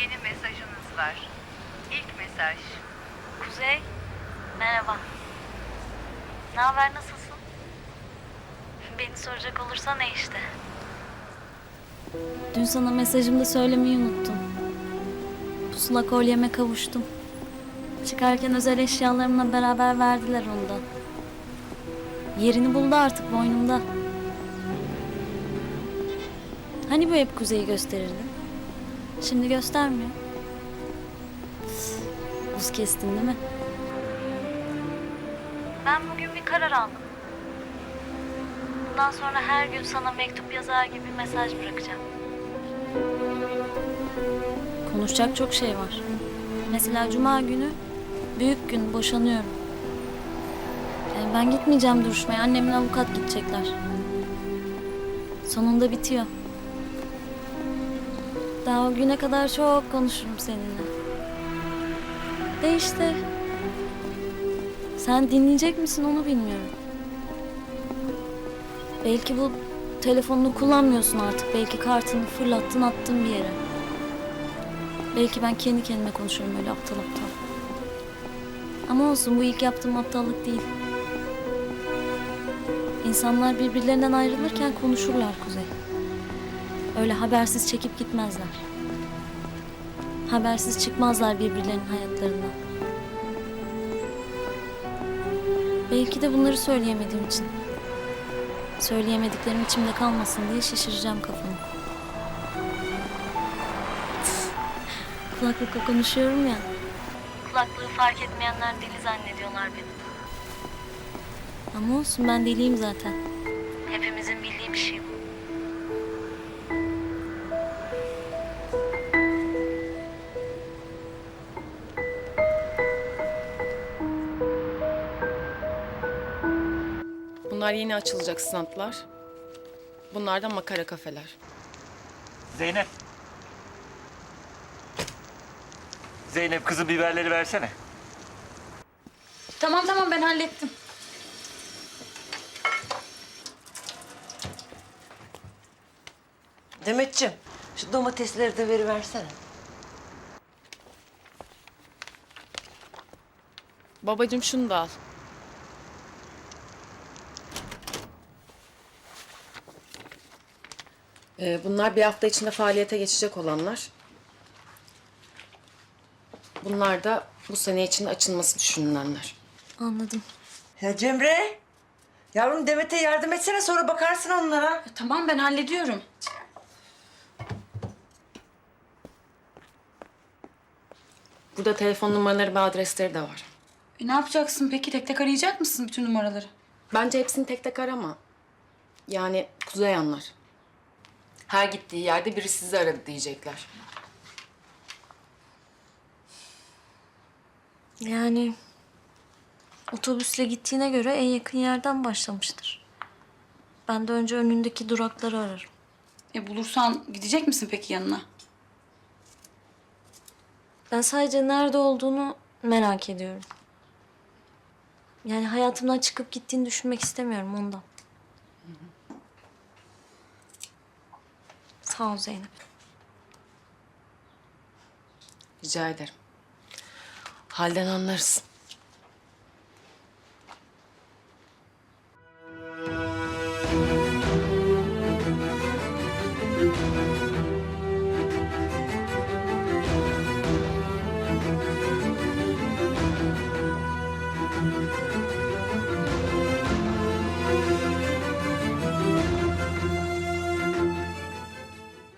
Yeni mesajınız var. İlk mesaj. Kuzey, merhaba. Ne haber, nasılsın? Beni soracak olursa ne işte? Dün sana mesajımda söylemeyi unuttum. Pusula kolyeme kavuştum. Çıkarken özel eşyalarımla beraber verdiler onu da. Yerini buldu artık boynumda. Hani bu hep kuzeyi gösterirdi? Şimdi göstermiyor. Buz kestin değil mi? Ben bugün bir karar aldım. Bundan sonra her gün sana mektup yazar gibi mesaj bırakacağım. Konuşacak çok şey var. Mesela cuma günü büyük gün boşanıyorum. Yani ben gitmeyeceğim duruşmaya. Annemle avukat gidecekler. Sonunda bitiyor. Daha o güne kadar çok konuşurum seninle. De işte. Sen dinleyecek misin onu bilmiyorum. Belki bu telefonunu kullanmıyorsun artık. Belki kartını fırlattın attın bir yere. Belki ben kendi kendime konuşurum öyle aptal aptal. Ama olsun bu ilk yaptığım aptallık değil. İnsanlar birbirlerinden ayrılırken konuşurlar Kuzey. Öyle habersiz çekip gitmezler. Habersiz çıkmazlar birbirlerinin hayatlarından. Belki de bunları söyleyemediğim için. Söyleyemediklerim içimde kalmasın diye şişireceğim kafamı. Kulaklıkla konuşuyorum ya. Kulaklığı fark etmeyenler deli zannediyorlar beni. Ama olsun ben deliyim zaten. Hepimizin bildiği bir şey bu. Bunlar yeni açılacak standlar. Bunlar da makara kafeler. Zeynep. Zeynep kızım biberleri versene. Tamam tamam ben hallettim. Demetciğim, şu domatesleri de veriversene. Babacığım şunu da al. Bunlar bir hafta içinde faaliyete geçecek olanlar. Bunlar da bu sene içinde açılması düşünülenler. Anladım. Ya Cemre, yavrum Demet'e yardım etsene sonra bakarsın onlara. Tamam ben hallediyorum. Burada telefon numaraları ve adresleri de var. E, ne yapacaksın peki? Tek tek arayacak mısın bütün numaraları? Bence hepsini tek tek arama. Yani kuzey anlar. Her gittiği yerde biri sizi aradı diyecekler. Yani otobüsle gittiğine göre en yakın yerden başlamıştır. Ben de önce önündeki durakları ararım. E bulursan gidecek misin peki yanına? Ben sadece nerede olduğunu merak ediyorum. Yani hayatımdan çıkıp gittiğini düşünmek istemiyorum ondan. Sağ ol Zeynep. Rica ederim. Halden anlarız.